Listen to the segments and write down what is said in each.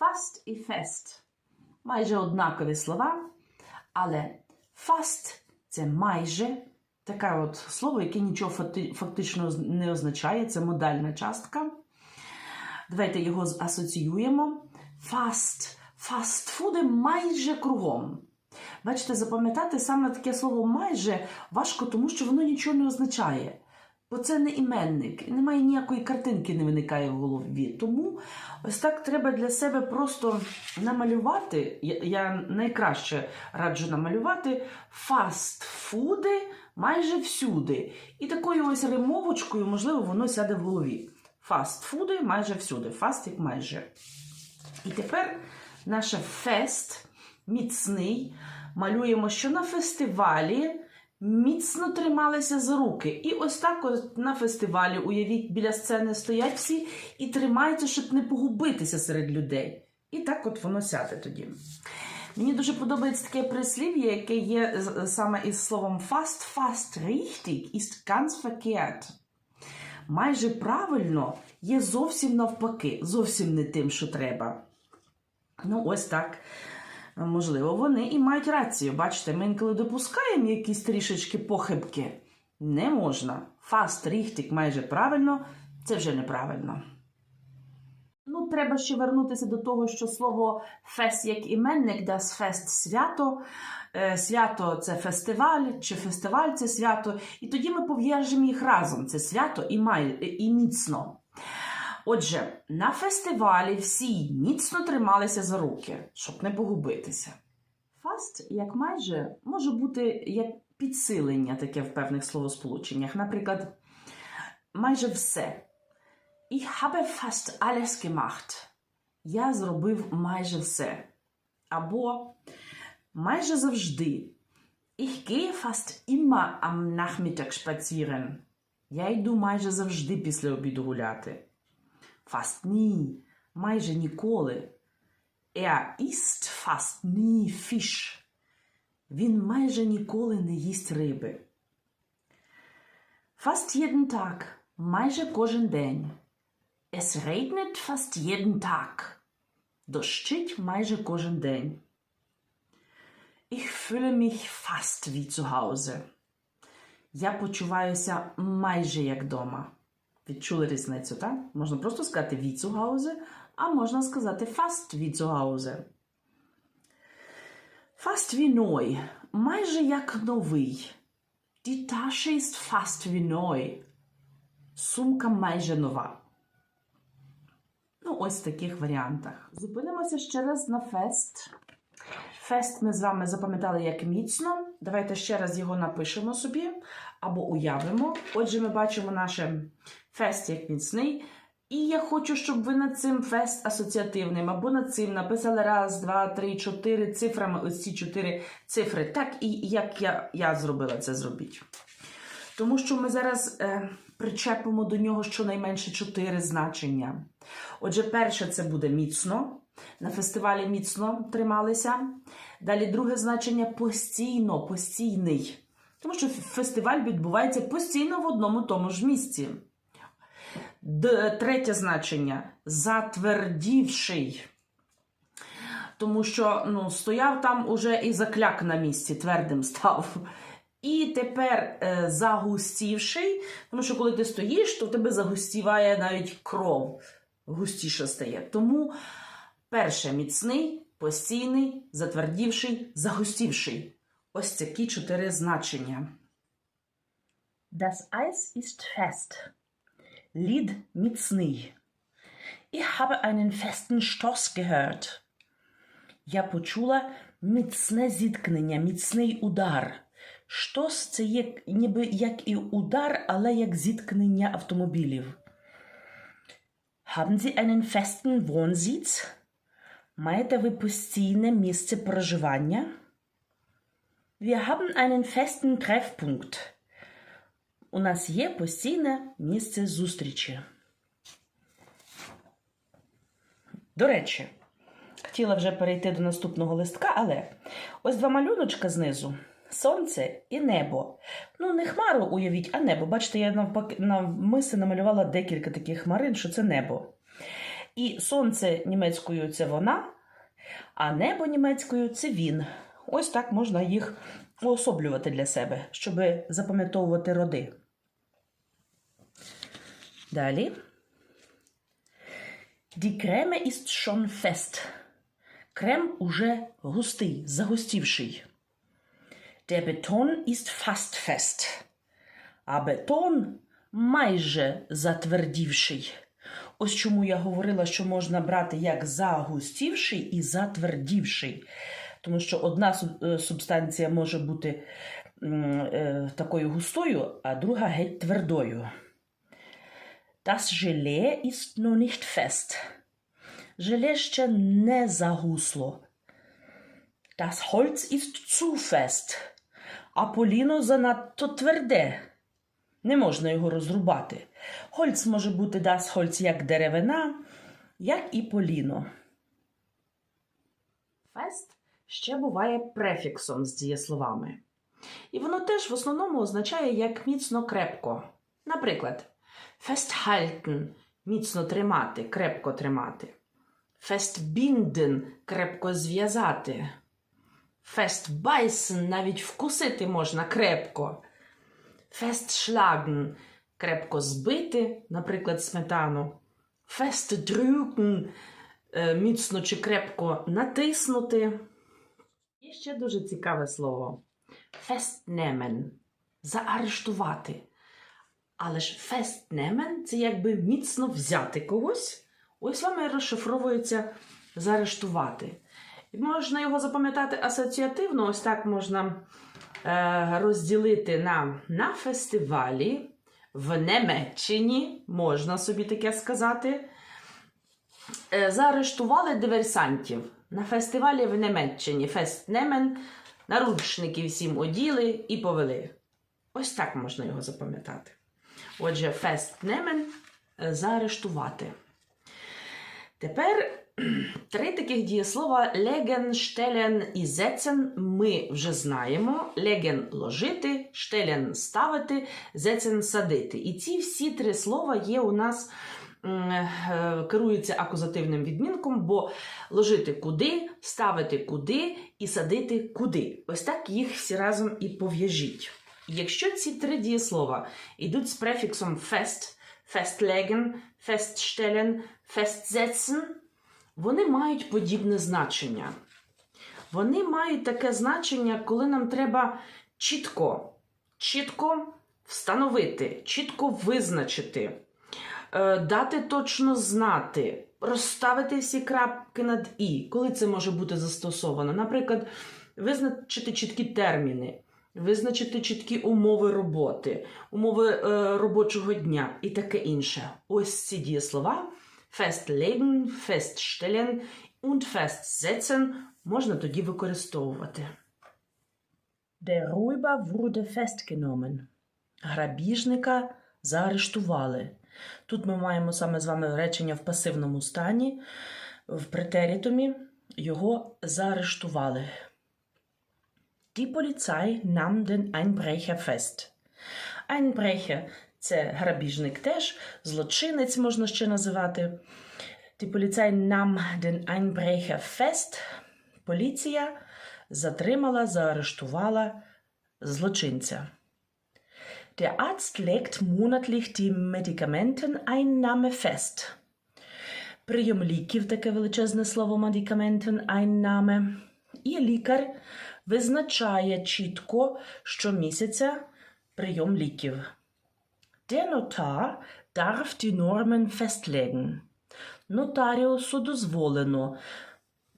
Fast і fest. Майже однакові слова, але fast – це майже таке от слово, яке нічого фактично не означає, це модальна частка. Давайте його асоціюємо. Fast. Фастфуди майже кругом. Бачите, запам'ятати саме таке слово майже важко, тому що воно нічого не означає. Бо це не іменник, і немає ніякої картинки, не виникає в голові. Тому ось так треба для себе просто намалювати. Я, найкраще раджу намалювати фастфуди майже всюди. І такою ось римовочкою, можливо, воно сяде в голові. Фастфуди майже всюди. Фаст як майже. І тепер наше фест міцний. Малюємо, що на фестивалі міцно трималися за руки. І ось так от на фестивалі, уявіть, біля сцени стоять всі і тримаються, щоб не погубитися серед людей. І так от воно сяде тоді. Мені дуже подобається таке прислів'я, яке є саме із словом fast, fast richtig ist ganz verkehrt. Майже правильно є зовсім навпаки, зовсім не тим, що треба. Ну, ось так. Можливо, вони і мають рацію. Бачите, ми інколи допускаємо якісь трішечки похибки. Не можна. Фаст, ріхтик майже правильно, це вже неправильно. Ну, треба ще вернутися до того, що слово фест як іменник, das фест свято. Е, Свято це фестиваль, чи фестиваль це свято. І тоді ми пов'яжемо їх разом. Це свято і, май, і міцно. Отже, на фестивалі всі міцно трималися за руки, щоб не погубитися. Фаст, як майже, може бути як підсилення таке в певних словосполученнях. Наприклад, майже все. Ich habe fast alles gemacht. Я зробив майже все. Або майже завжди. Ich gehe fast immer am Nachmittag spazieren. Я йду майже завжди після обіду гуляти. Fast nie, майже ніколи. Er isst fast nie Fisch. Він майже ніколи не їсть риби. Fast jeden Tag, майже кожен день. Es regnet fast jeden Tag. Дощить майже кожен день. Ich fühle mich fast wie zu Hause. Я почуваюся майже як дома. Відчули різницю, так? Можна просто сказати Hause, а можна сказати zu Hause. Fast wie. Майже як новий. Die Tasche ist fast wie neu. Сумка майже нова. Ну, ось в таких варіантах. Зупинимося ще раз на фест. Фест ми з вами запам'ятали як міцно. Давайте ще раз його напишемо собі або уявимо. Отже, ми бачимо наше фест як міцний. І я хочу, щоб ви над цим фест асоціативним або над цим написали раз, два, три, чотири цифрами, ось ці чотири цифри. Так і як я, я зробила це зробіть. Тому що ми зараз е, причепимо до нього щонайменше чотири значення. Отже, перше це буде міцно. На фестивалі міцно трималися. Далі друге значення постійно, постійний. Тому що фестиваль відбувається постійно в одному тому ж місці. Д- третє значення затвердівший. Тому що ну, стояв там уже і закляк на місці, твердим став. І тепер е, загустівший, тому що коли ти стоїш, то в тебе загустіває навіть кров, густіше стає. Тому перше міцний, постійний, затвердівший, загустівший. Ось такі чотири значення. Das Eis ist fest. Lied міцний. Ich habe einen festen Stoß gehört. Я почула міцне зіткнення, міцний удар. Штос це є ніби як і удар, але як зіткнення автомобілів. Haben Sie einen festen Wohnsitz? Маєте ви постійне місце проживання? Wir haben einen festen Treffpunkt. У нас є постійне місце зустрічі. До речі, хотіла вже перейти до наступного листка, але ось два малюночка знизу: сонце і небо. Ну, не хмару уявіть, а небо. Бачите, я навпаки навмисно намалювала декілька таких хмарин, що це небо. І сонце німецькою це вона, а небо німецькою це він. Ось так можна їх уособлювати для себе, щоб запам'ятовувати роди. Далі. Die Creme ist schon fest. Крем уже густий, загустівший. Der Beton ist fast fest. А бетон майже затвердівший. Ось чому я говорила, що можна брати як загустівший і затвердівший. Тому що одна е, субстанція може бути е, такою густою, а друга геть твердою. Das Gelee ist noch nicht fest. Желе ще не загусло. Das Holz ist zu fest. А поліно занадто тверде. Не можна його розрубати. Гольц може бути Holz як деревина, як і поліно. Фест ще буває префіксом з дієсловами. І воно теж в основному означає як міцно крепко. Наприклад, festhalten – міцно тримати, крепко тримати. Festbinden – крепко зв'язати. Festbeißen – навіть вкусити можна крепко. Festschlagen – крепко збити, наприклад, сметану. Festdrücken міцно чи крепко натиснути. І ще дуже цікаве слово. Festnehmen – заарештувати. Але ж festnehmen – це якби міцно взяти когось. Ось вам і розшифровується заарештувати. Можна його запам'ятати асоціативно, ось так можна розділити на, на фестивалі в Німеччині, можна собі таке сказати. Е, заарештували диверсантів на фестивалі в Німеччині. Фестнемен, наручники всім оділи і повели. Ось так можна його запам'ятати. Отже, фестнемен е, заарештувати. Тепер три таких дієслова legen, stellen і setzen ми вже знаємо. Legen – ложити, stellen – ставити, setzen – садити. І ці всі три слова є у нас е, керуються акузативним відмінком, бо ложити куди, ставити куди і садити куди. Ось так їх всі разом і пов'яжіть. Якщо ці три дієслова йдуть з префіксом fest, festlegen, feststellen, festsetzen, вони мають подібне значення. Вони мають таке значення, коли нам треба чітко, чітко встановити, чітко визначити, е, дати точно знати, розставити всі крапки над і. Коли це може бути застосовано? Наприклад, визначити чіткі терміни, визначити чіткі умови роботи, умови е, робочого дня і таке інше. Ось ці дієслова festlegen, feststellen und festsetzen можна тоді використовувати. Der Räuber wurde festgenommen. Грабіжника заарештували. Тут ми маємо саме з вами речення в пасивному стані, в претерітумі його заарештували. Die Polizei nahm den Einbrecher fest. Einbrecher – це грабіжник теж, злочинець можна ще називати. Die Polizei nahm den Einbrecher fest. Поліція затримала, заарештувала злочинця. Der Arzt legt monatlich die Medikamenteneinnahme fest. Прийом ліків таке величезне слово Medikamenteneinnahme. І лікар визначає чітко щомісяця прийом ліків. Der Notar darf die Normen festlegen. Нотаріусу дозволено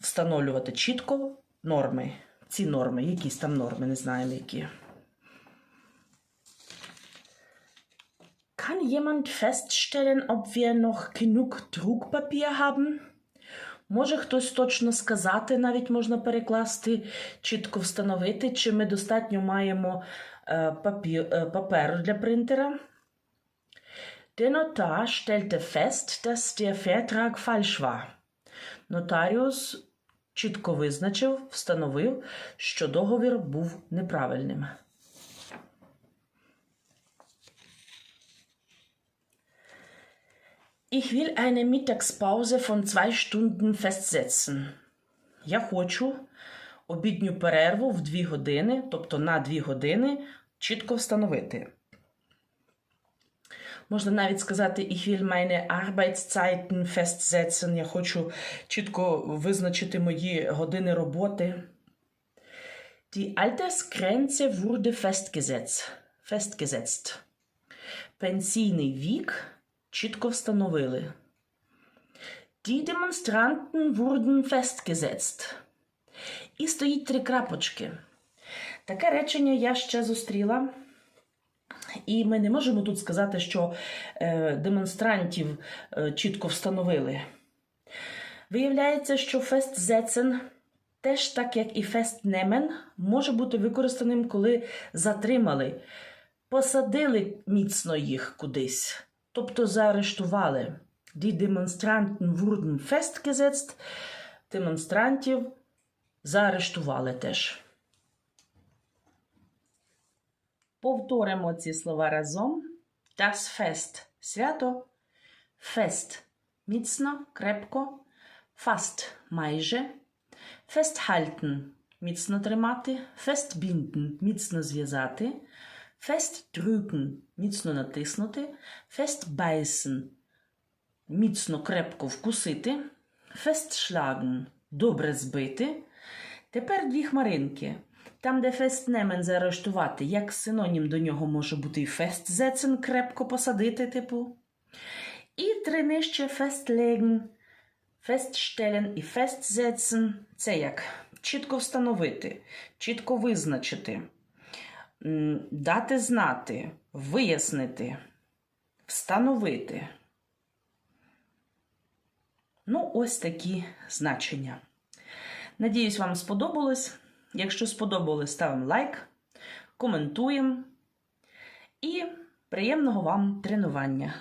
встановлювати чітко норми. Ці норми, якісь там норми, не знаємо які. Kann jemand feststellen, ob wir noch genug Druckpapier haben? Може хтось точно сказати, навіть можна перекласти, чітко встановити, чи ми достатньо маємо паперу для принтера. Der Notar stellte fest, dass der Vertrag falsch war. Нотаріус чітко визначив, встановив, що договір був неправильним. Ich will eine Mittagspause von zwei Stunden festsetzen. Я хочу обідню перерву в дві години, тобто на дві години, чітко встановити. Можна навіть сказати, ich will meine Arbeitszeiten festsetzen. Я хочу чітко визначити мої години роботи. Die Altersgrenze wurde festgesetzt. festgesetzt. Пенсійний вік чітко встановили. Die Demonstranten wurden festgesetzt. І стоїть три крапочки. Таке речення я ще зустріла. І ми не можемо тут сказати, що е, демонстрантів е, чітко встановили. Виявляється, що festsetzen теж так як і festnehmen, може бути використаним, коли затримали, посадили міцно їх кудись, тобто заарештували. Die Demonstranten wurden festgesetzt, демонстрантів заарештували теж. Повторимо ці слова разом. Das Fest – свято, Fest – міцно, крепко, fast – майже, Festhalten – міцно тримати, Festbinden – міцно зв'язати, Festdrücken – міцно натиснути, Festbeißen – міцно крепко вкусити, Festschlagen – добре збити. Тепер дві хмаринки. Там, де фестнемен заарештувати, як синонім до нього може бути і фестзецен крепко посадити, типу. І три нижче festlegen, feststellen і festsetzen – це як чітко встановити, чітко визначити, дати знати, вияснити, встановити. Ну, ось такі значення. Надіюсь, вам сподобалось. Якщо сподобалось, ставимо лайк, коментуємо і приємного вам тренування!